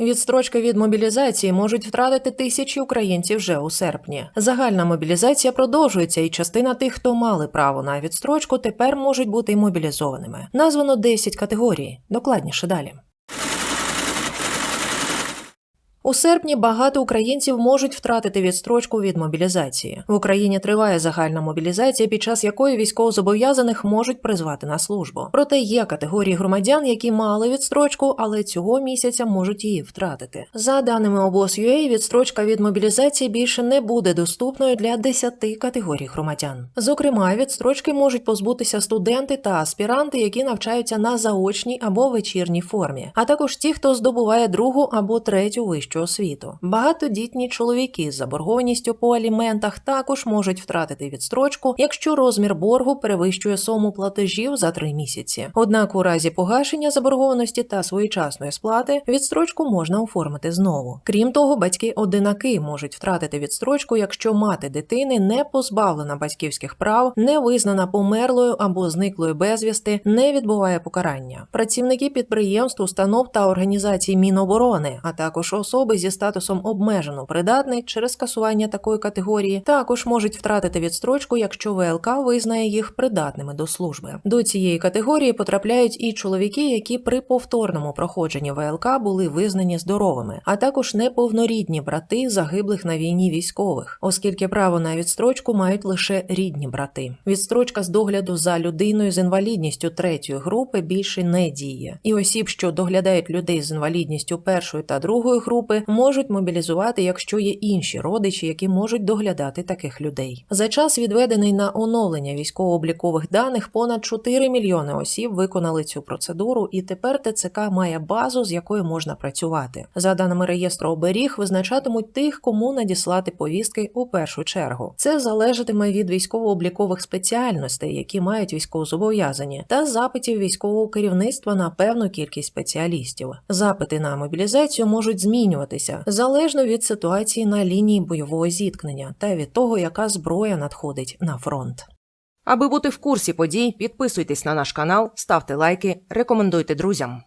Відстрочка від мобілізації можуть втратити тисячі українців вже у серпні. Загальна мобілізація продовжується, і частина тих, хто мали право на відстрочку, тепер можуть бути мобілізованими. Названо 10 категорій. Докладніше далі. У серпні багато українців можуть втратити відстрочку від мобілізації. В Україні триває загальна мобілізація, під час якої військовозобов'язаних можуть призвати на службу. Проте є категорії громадян, які мали відстрочку, але цього місяця можуть її втратити. За даними обоз.ua, відстрочка від мобілізації більше не буде доступною для 10 категорій громадян. Зокрема, відстрочки можуть позбутися студенти та аспіранти, які навчаються на заочній або вечірній формі, а також ті, хто здобуває другу або третю вищу освіту. Багатодітні чоловіки з заборгованістю по аліментах також можуть втратити відстрочку, якщо розмір боргу перевищує суму платежів за три місяці. Однак у разі погашення заборгованості та своєчасної сплати відстрочку можна оформити знову. Крім того, батьки-одинаки можуть втратити відстрочку, якщо мати дитини не позбавлена батьківських прав, не визнана померлою або зниклою безвісти, не відбуває покарання. Працівники підприємств, установ та організацій Міноборони, а також особи зі статусом обмежено придатний через скасування такої категорії, також можуть втратити відстрочку, якщо ВЛК визнає їх придатними до служби. До цієї категорії потрапляють і чоловіки, які при повторному проходженні ВЛК були визнані здоровими, а також неповнорідні брати загиблих на війні військових, оскільки право на відстрочку мають лише рідні брати. Відстрочка з догляду за людиною з інвалідністю третьої групи більше не діє, і осіб, що доглядають людей з інвалідністю першої та другої групи, можуть мобілізувати, якщо є інші родичі, які можуть доглядати таких людей. За час відведений на оновлення військово-облікових даних, понад 4 мільйони осіб виконали цю процедуру, і тепер ТЦК має базу, з якою можна працювати. За даними реєстру оберіг, визначатимуть тих, кому надіслати повістки у першу чергу. Це залежатиме від військово-облікових спеціальностей, які мають військовозобов'язані, та запитів військового керівництва на певну кількість спеціалістів. Запити на мобілізацію можуть змінюватися залежно від ситуації на лінії бойового зіткнення та від того, яка зброя надходить на фронт. Аби бути в курсі подій, підписуйтесь на наш канал, ставте лайки, рекомендуйте друзям.